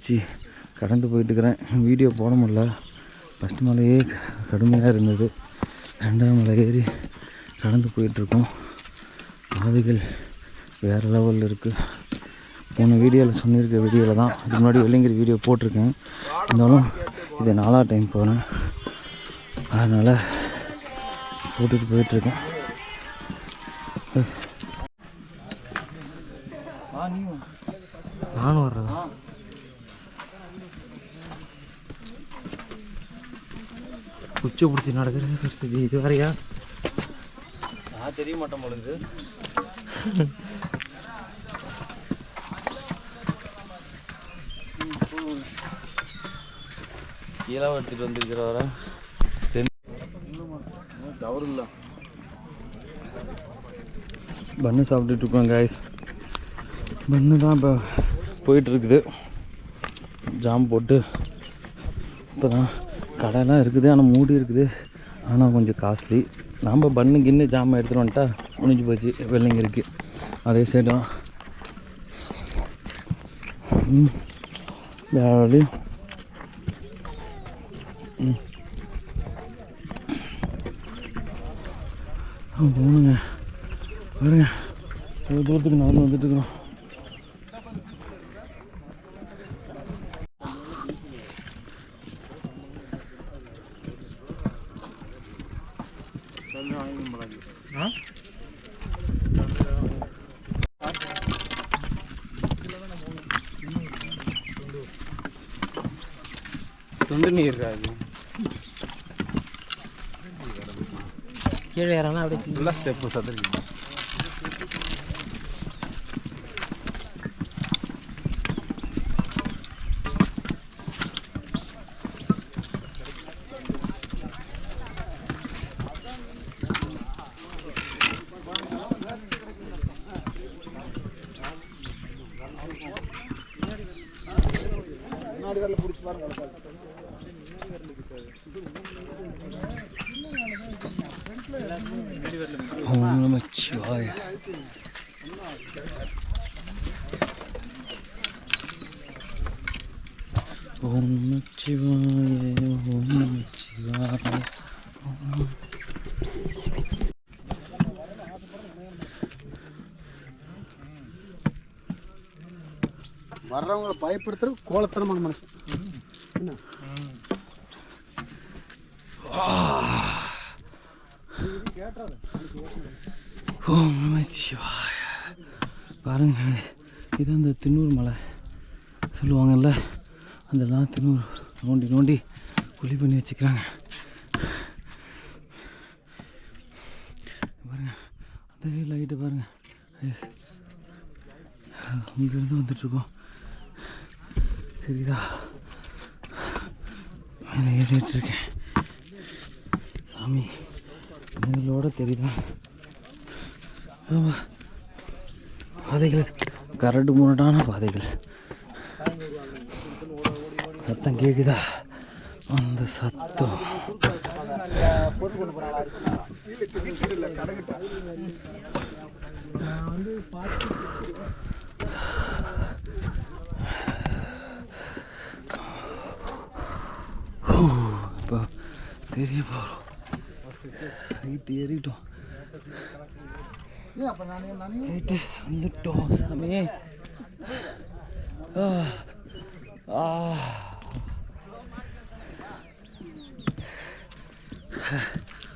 இப்போ கடந்து போயிட்டுருக்கிறேன். வீடியோ போட முடில ஃபஸ்ட்டு மலையே கடுமையாக இருந்தது. ரெண்டாம் மலை ஏறி கடந்து போயிட்டுருக்கோம். பாதைகள் வேறு லெவலில் இருக்குது போன வீடியோவில் சொல்லியிருக்க வீடியோவில் தான். அதுக்கு முன்னாடி வெள்ளிங்கிற வீடியோ போட்டிருக்கேன். இருந்தாலும் இது நாலா டைம் போகிறேன் அதனால் போட்டுட்டு போயிட்டுருக்கேன் நானும் வர்றதா குச்சி பிடிச்சி நடக்கிறது பெருசு. இது வேறையா? நான் தெரிய மாட்டேன் பொழுது கீழே எடுத்துகிட்டு வந்துருக்கிறவரை டவர் இல்லை பன்னு சாப்பிட்டுட்டு இருக்கோம் காய்ஸ் பன்னு தான் இப்போ போயிட்டுருக்குது ஜாம் போட்டு இப்போ தான் கடைலாம் இருக்குது ஆனால் மூடி இருக்குது. ஆனால் கொஞ்சம் காஸ்ட்லி நாம் பண்ணு கிண்ணு ஜாமான் எடுத்துகிட்டு வந்துட்டா முடிஞ்சு போச்சு. வெள்ளைங்க இருக்குது அதே சைடும் ம். போகணுங்க பாருங்க. இவ்வளோ தூரத்துக்கு நடந்து வந்துட்டு தொண்டு நீர் அது கீழே இறங்கினா அப்படியே ஃபுல்லாக ஸ்டெப்பு சதுருக்கு ஓம் நம சிவாய ஓம் நம சிவாய ஓம் நம சிவாய வர்றவங்களை பயப்படுத்துறது கோலத்தனமான மனுஷன். ஓம் சிவாய பாருங்க இது அந்த தின்னூர் மலை சொல்லுவாங்கல்ல அதெல்லாம் தின்னூர் நோண்டி நோண்டி குழி பண்ணி வச்சுக்கிறாங்க. பாருங்க அந்த லைட்டு பாருங்க. அங்கேருந்து வந்துட்டுருக்கோம். சரிதா. மேலே ஏறிட்டுருக்கேன் சாமி இதோட தெரியுதா? ஆமாம் பாதைகள் கரடு முரடான பாதைகள். சத்தம் கேட்குதா அந்த சத்தம். இப்போ தெரிய போகிறோம் ஹைட்டு ஏறிட்டோம் ரைட்டு வந்துட்டோம் சாமி ஆ ஆ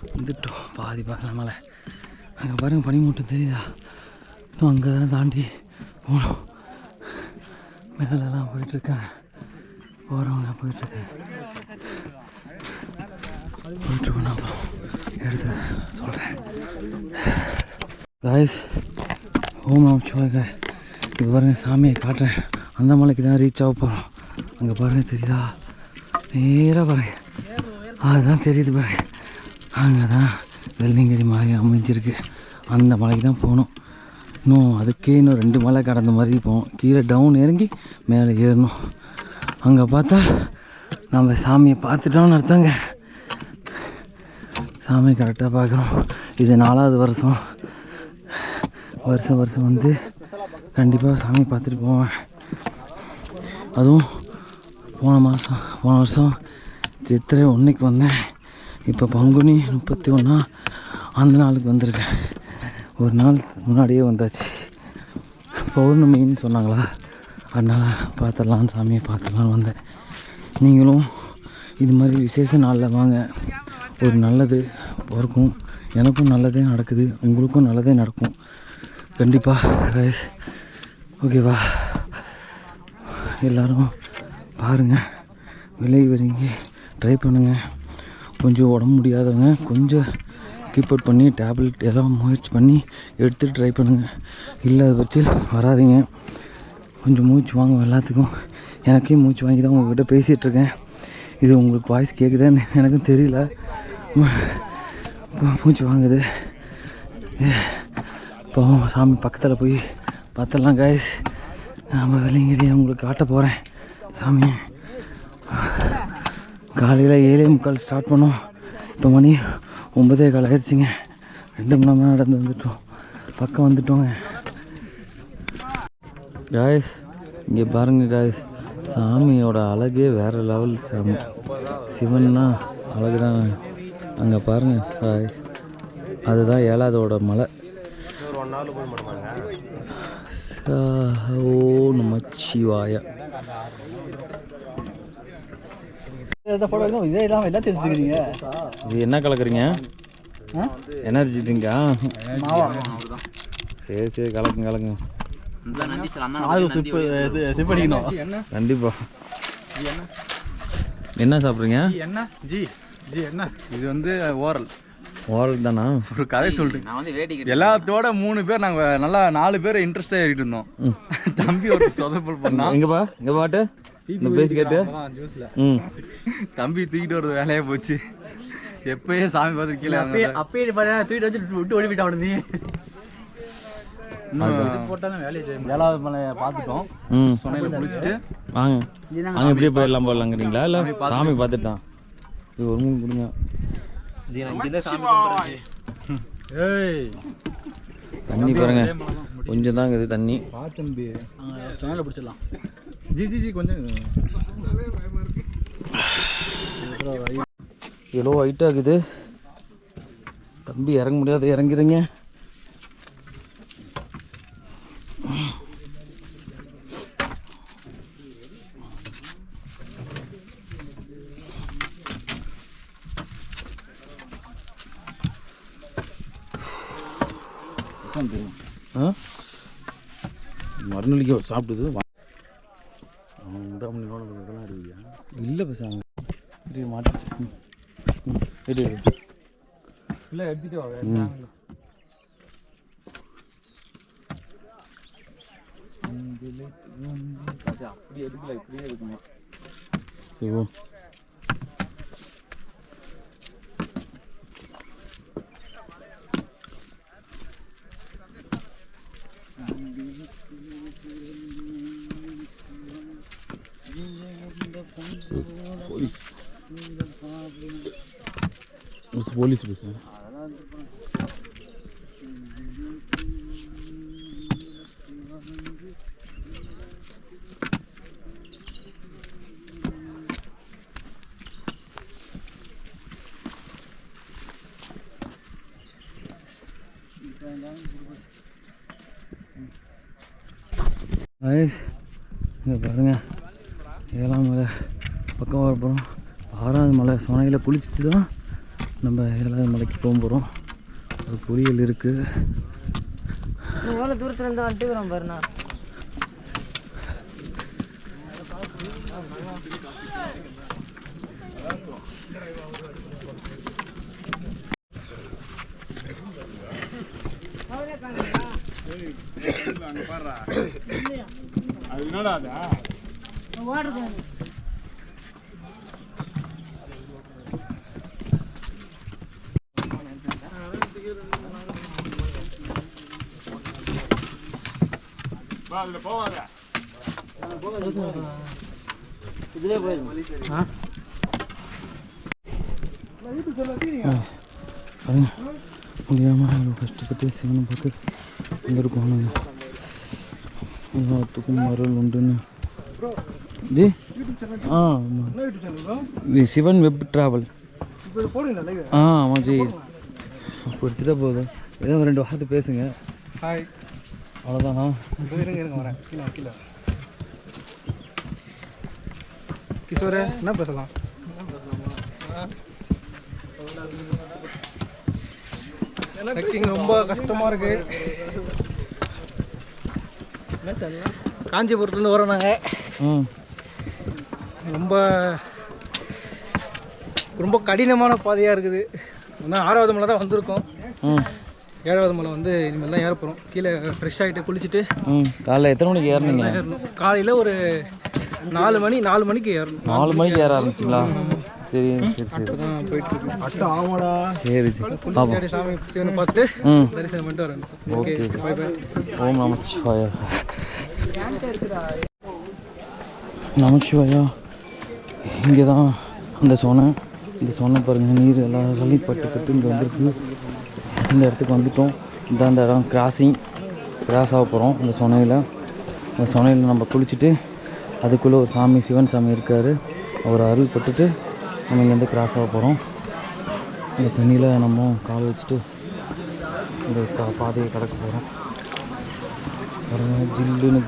வந்துட்டோம். பாதி பார்க்கலாம் மலை அங்கே பாருங்க பனி மூட்டம் தெரியுதா இன்னும் அங்கே தான் தாண்டி போகணும் மேலெல்லாம் போயிட்டுருக்காங்க போகிறவங்க போயிட்டுருக்காங்க போயிட்டுருக்கோம் நான் அப்புறம் எடுத்து சொல்கிறேன் காய்ஸ் ஓம் நம இப்போ பாருங்கள் சாமியை காட்டுறேன். அந்த மலைக்கு தான் ரீச் ஆக போகிறோம் அங்கே பாருங்கள் தெரியுதா? நேராக பாருங்க. அதுதான் தெரியுது பாருங்க. அங்கே தான் வெள்ளிங்கிரி மலை அமைஞ்சிருக்கு. அந்த மலைக்கு தான் போகணும். இன்னும் அதுக்கே இன்னும் ரெண்டு மலை கடந்த மாதிரி போவோம் கீழே டவுன் இறங்கி மேலே ஏறணும். அங்கே பார்த்தா நம்ம சாமியை பார்த்துட்டோம்னு அர்த்தங்க. சாமி கரெக்டாக பார்க்குறோம் இது நாலாவது வருஷம். வருஷம் வருஷம் வந்து கண்டிப்பாக சாமி பார்த்துட்டு போவேன். அதுவும் போன மாதம் போன வருஷம் சித்திரை ஒன்றுக்கு வந்தேன். இப்போ பங்குனி முப்பத்தி ஒன்றா அந்த நாளுக்கு வந்திருக்கேன். ஒரு நாள் முன்னாடியே வந்தாச்சு. பௌர்ணமின்னு சொன்னாங்களா? அதனால் பார்த்துடலாம் சாமியை பார்த்துடலான்னு வந்தேன். நீங்களும் இது மாதிரி விசேஷ நாளில் வாங்க. ஒரு நல்லது இருக்கும். எனக்கும் நல்லதே நடக்குது. உங்களுக்கும் நல்லதே நடக்கும். கண்டிப்பாக ஓகேவா எல்லோரும் பாருங்கள் விலை வரீங்க ட்ரை பண்ணுங்கள் கொஞ்சம் உடம்பு முடியாதவங்க கொஞ்சம் கீப் அவுட் பண்ணி டேப்லெட் எல்லாம் முயற்சி பண்ணி எடுத்து ட்ரை பண்ணுங்கள் இல்லாத பட்சத்தில் வராதீங்க. கொஞ்சம் மூச்சு வாங்கும் எல்லாத்துக்கும். எனக்கே மூச்சு வாங்கி தான் உங்கள்கிட்ட பேசிகிட்ருக்கேன் இது உங்களுக்கு வாய்ஸ் கேட்குதான்னு எனக்கும் தெரியல. பூச்சி வாங்குது. இப்போ சாமி பக்கத்தில் போய் பார்த்துடலாம் காய்ஸ் நாம் வெள்ளைங்கிரியை உங்களுக்கு காட்ட போகிறேன் சாமி காலையில் ஏழே முக்கால் ஸ்டார்ட் பண்ணோம். இப்போ மணி ஒம்பதே கால் ஆயிடுச்சுங்க. ரெண்டு மணி நேரம் நடந்து வந்துட்டோம். பக்கம் வந்துட்டோங்க. காய்ஸ் இங்கே பாருங்கள் காய்ஸ் சாமியோட அழகே வேறு லெவல் சாமி. சிவன்னா அழகு தான் அங்கே பாருங்க காய்ஸ் அதுதான் ஏழாவதோட மலை. சா- ஓ நமச்சிவாய இதே என்ன கலக்குறீங்க? எனர்ஜி ட்ரிங்கா மாவா. சரி சரி கலக்குங்க கலக்குங்க. கண்டிப்பா. என்ன சாப்பிட்றீங்க? என்ன ஜி ஜி என்ன? இது வந்து ஓரல். ஓரல் தானா? ஒரு கதை சொல்லிட்டு நான் வந்து வேட்டி எல்லாத்தோட மூணு பேர் நாங்கள் நல்லா நாலு பேர் இன்ட்ரெஸ்டாக ஏறிட்டு இருந்தோம். தம்பி ஒரு சொதப்பல் பண்ணான். எங்கப்பா எங்க பாட்டு. இந்த பேசி கேட்டு. ம். தம்பி தூக்கிட்டு ஒரு வேலையா போச்சு. எப்பயே சாமி பார்த்து கீழே அப்பயே அப்பயே தூக்கிட்டு வச்சு விட்டு ஓடி போயிட்டா உடனே ஏழாவது மலையை பார்த்துட்டோம். ம். சொன்னையில் முடிச்சுட்டு. வாங்க. வாங்க இப்படியே போயிடலாம் போடலாங்கிறீங்களா இல்லை சாமி பார்த்துட்டான். இது ஒரு மூணு கொடுங்க. ஏய். தண்ணி பாருங்க. கொஞ்சம் தான் இருக்குது தண்ணி. தம்பி. பிடிச்சிடலாம். ஜி ஜி ஜி கொஞ்சம். எவ்வளோ ஹைட்டாக இருக்குது தம்பி இறங்க முடியாது இறங்கிறீங்க ஆ? மறுநொழிக்க சாப்பிட்டுது அவன் விடாமலோட இதெல்லாம் அறிவியா இல்லை பசங்க இது மாட்டிச்சு. எடு எடு இல்லை எடுத்துட்டு வா ம். அப்படி எடுக்கல இப்படியே எடுக்கணும். சரி போலீஸ் பேசுகிறேன் இங்கே பாருங்கள் ஏழாம் மலை பக்கம் வர போகிறோம் ஆறாவது மலை சொனையில் குளிச்சுட்டு தான் நம்ம ஏழாவது மலைக்கு போக போகிறோம் ஒரு பொரியல் இருக்குது எவ்வளோ தூரத்துல இருந்து வந்துட்டு பாருண்ணா. பாருங்க முடியாமல் இவ்வளோ கஷ்டப்பட்டு சிவனை பார்த்து வந்திருக்கோம் நாங்கள் எல்லாத்துக்கும் அருள் உண்டுன்னு ஜி ஆ ஆமாம் சிவன் வெப் ட்ராவல் ஆ ஆமாம் ஜி அப்போ எடுத்துகிட்டா போதும் ஏதோ ஒரு ரெண்டு வார்த்தை பேசுங்க ஹாய் அவ்வளோதானா இருங்க இருங்க வரேன். கீழே கீழே கிஷோரே என்ன பேசலாம்? ட்ரெக்கிங் ரொம்ப கஷ்டமாக இருக்கு. காஞ்சிபுரத்துலேருந்து வரோம் நாங்கள் ரொம்ப ரொம்ப கடினமான பாதையாக இருக்குது. இன்னும் ஆறாவது மலை தான் வந்திருக்கோம். ஏழாவது மலை வந்து இனிமேல் தான் ஏற போகிறோம் கீழே ஃப்ரெஷ் ஆகிட்டு குளிச்சுட்டு ம் காலைல எத்தனை மணிக்கு ஏறினீங்க? ஏறணும். காலையில் ஒரு நாலு மணி நாலு மணிக்கு ஏறணும். நாலு மணிக்கு ஏற ஆரம்பிச்சிங்களா? சரி சரி சரி. தான் போயிட்டு இருக்கு அஷ்டம் ஆமாடா. சரி குளிச்சுட்டு சாமி சிவனை பார்த்துட்டு ம். தரிசனம் பண்ணிட்டு வரணும். ஓகே. பை பை ஓம் நமச்சிவாயா நமச்சிவாயா இங்கே தான் அந்த சொனை. இந்த சொன்ன பாருங்கள் நீர் எல்லாம் சளி பட்டு பட்டு இங்கே வந்திருக்கு. இந்த இடத்துக்கு வந்துட்டோம். இந்த இடம் கிராசிங் கிராஸ் ஆக போகிறோம் இந்த சொனையில். இந்த சொனையில் நம்ம குளிச்சுட்டு அதுக்குள்ளே ஒரு சாமி சிவன் சாமி இருக்கார். அவர் அருள் பட்டுட்டு நம்ம இங்கேருந்து கிராஸ் ஆக போகிறோம் இந்த தண்ணியில் நம்ம கால் வச்சுட்டு இந்த கா பாதையை கடக்க போகிறோம் பாருங்க ஜில்லுன்னு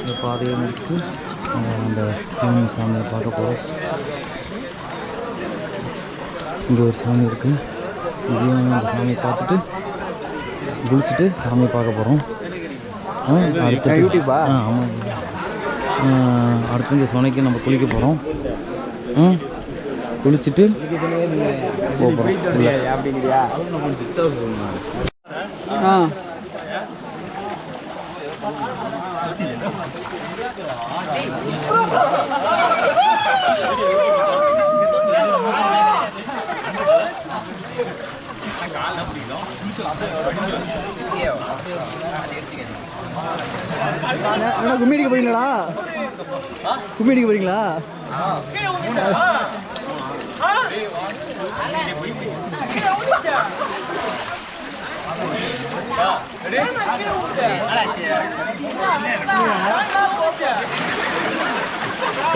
இந்த பாதையை முடிச்சுட்டு நம்ம அந்த சிவன் சாமியை பார்க்க போகிறோம் இங்கே ஒரு சாமி இருக்குது இங்கேயும் அந்த சாமியை பார்த்துட்டு குளிச்சுட்டு சாமியை பார்க்க போகிறோம் அடுத்து ஆ ஆமாம் ஆ, அடுத்து இந்த சொனைக்கு நம்ம குளிக்க போகிறோம் ம் குளிச்சுட்டு போகிறோம் இல்லை. அண்ணா கும்மி அடிக்க போறீங்களா கும்மி அடிக்க போறீங்களா?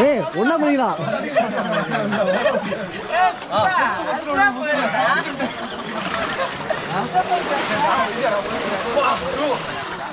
ஏய் ஒண்ணா போறீங்களா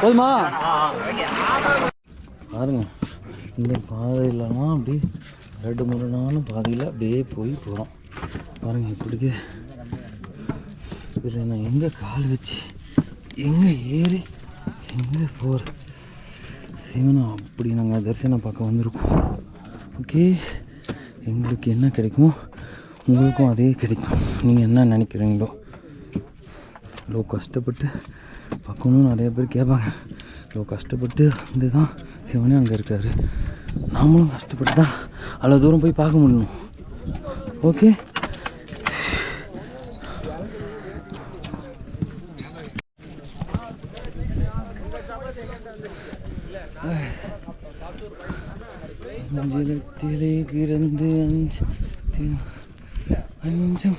போதுமா? பாருங்க. இந்த பாதையிலலாம் அப்படி ரெண்டு முரணான பாதையில் அப்படியே போய் போகிறோம் பாருங்க இப்படிக்கு. இதில் நான் எங்கே கால் வச்சு எங்கே ஏறி எங்கே போகிற சிவனை அப்படி நாங்கள் தரிசனம் பார்க்க வந்திருக்கோம். ஓகே? எங்களுக்கு என்ன கிடைக்குமோ உங்களுக்கும் அதே கிடைக்கும். நீங்கள் என்ன நினைக்கிறீங்களோ. இவ்வளோ கஷ்டப்பட்டு பக்கமும் நிறைய பேர் கேட்பாங்க. இவ்வளோ கஷ்டப்பட்டு வந்து தான் சிவனே அங்கே இருக்காரு. நாமளும் கஷ்டப்பட்டு தான் அவ்வளோ தூரம் போய் பார்க்க முடியும். ஓகே அஞ்சலத்திலே பிறந்து அஞ்சு அஞ்சும்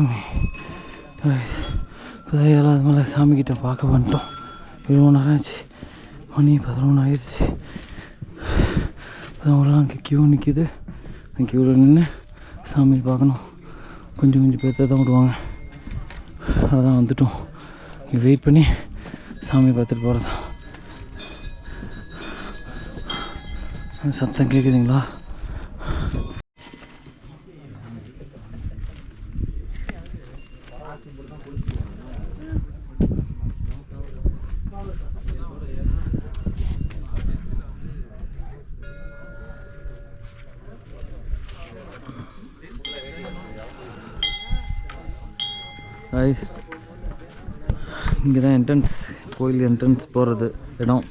சாமி. புதையெல்லாம் ஏழாவது மேலே சாமிக்கிட்ட பார்க்க வந்துட்டோம். இவ்வளோ நேரம் ஆச்சு. மணி பதினொன்று ஆயிடுச்சு. பதினொன்றுலாம் அங்கே க்யூ நிற்கிது அந்த க்யூவில் நின்று சாமி பார்க்கணும். கொஞ்சம் கொஞ்சம் பேர்த்த தான் விடுவாங்க அதான் வந்துட்டோம். இங்கே வெயிட் பண்ணி சாமி பார்த்துட்டு போகிறதா சத்தம் கேட்குதுங்களா guys. இங்கே தான் என்ட்ரன்ஸ் கோயில் என்ட்ரன்ஸ் போகிறது இடம்.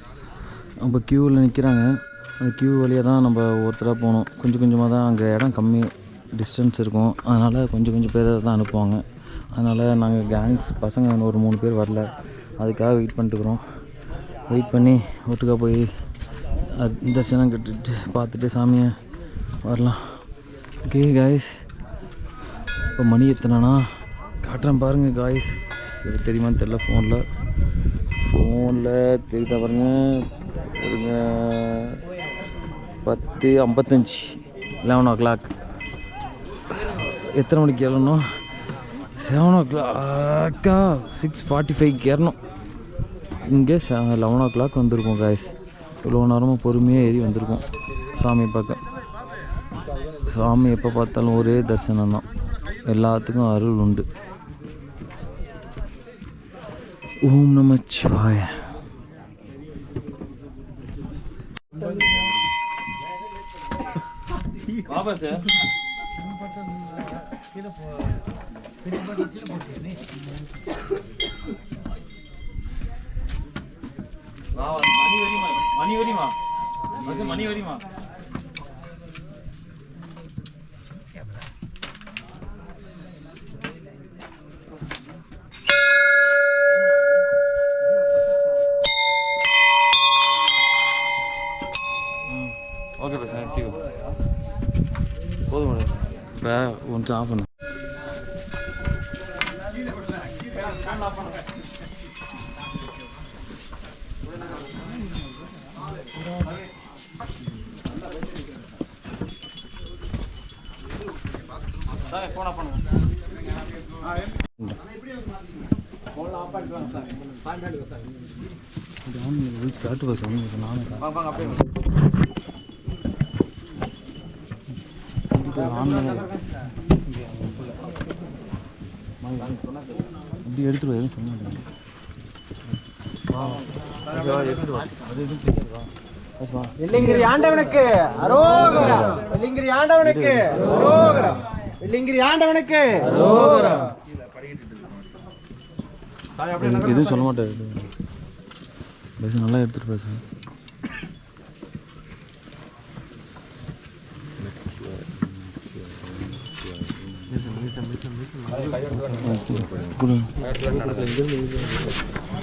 அப்போ க்யூவில் நிற்கிறாங்க அந்த க்யூ வழியாக தான் நம்ம ஒருத்தராக போகணும். கொஞ்சம் கொஞ்சமாக தான் அங்கே இடம் கம்மி டிஸ்டன்ஸ் இருக்கும். அதனால் கொஞ்சம் கொஞ்சம் பேரை தான் அனுப்புவாங்க. அதனால் நாங்கள் கேங்ஸ் பசங்க ஒரு மூணு பேர் வரல. அதுக்காக வெயிட் பண்ணிட்டுருக்குறோம் வெயிட் பண்ணி ஒட்டுக்கா போய் தரிசனம் கட்டுட்டு பார்த்துட்டு சாமியை வரலாம். ஓகே காய்ஸ் இப்போ மணி எத்தனைனா? காட்டுறேன் பாருங்கள் காய்ஸ் இது தெரியுமான்னு தெரில ஃபோனில் ஃபோனில் தெரியுதா பாருங்க. பாருங்க. பத்து ஐம்பத்தஞ்சு லெவன் ஓ கிளாக் எத்தனை மணிக்கு ஏறணும்? செவன் ஓ கிளாக்கா சிக்ஸ் ஃபார்ட்டி ஃபைவ்க்கு ஏறணும். இங்கே லெவன் ஓ கிளாக் வந்திருக்கோம் காய்ஸ் இவ்வளோ நேரமாக பொறுமையாக ஏறி வந்திருக்கோம். சாமி பார்க்க. சாமி எப்போ பார்த்தாலும் ஒரே தரிசனம் தான். எல்லாத்துக்கும் அருள் உண்டு. ஓம் நமச்சிவாய பாபா சார் மணி வரிமா மணி வரிமா மணி வரிமா ஒன்று ஆஃப் பண்ணு சார் ஆஃப் பண்ணுங்க ரீச் காட்டு பஸ் வந்து நானும் கா- வாங்க வாங்க அப்படியே கண்டிப்பா ஆன்லைன் இப்படி எடுத்துருவா எதுவும் வா வெள்ளிங்கிரி ஆண்டவனுக்கு அரோகரா வெள்ளிங்கிரி ஆண்டவனுக்கு அரோகரா வெள்ளிங்கிரி ஆண்டவனுக்கு அரோகரா எனக்கு எதுவும் சொல்ல மாட்டாரு. பஸ் நல்லா எடுத்துட்டு பேச.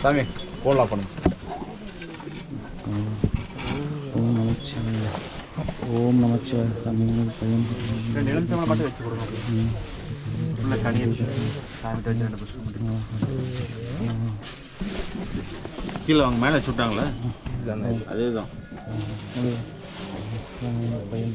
சாமி போடலாம் பண்ணுங்க ஓம் நமச்சிவாய ஓம் நமச்சிவாய சாமி பையன் ரெண்டு மட்டும் வச்சு கொடுங்க வச்சு மட்டும் கீழே அவங்க மேலே சுட்டாங்களே அதே தான் பையன்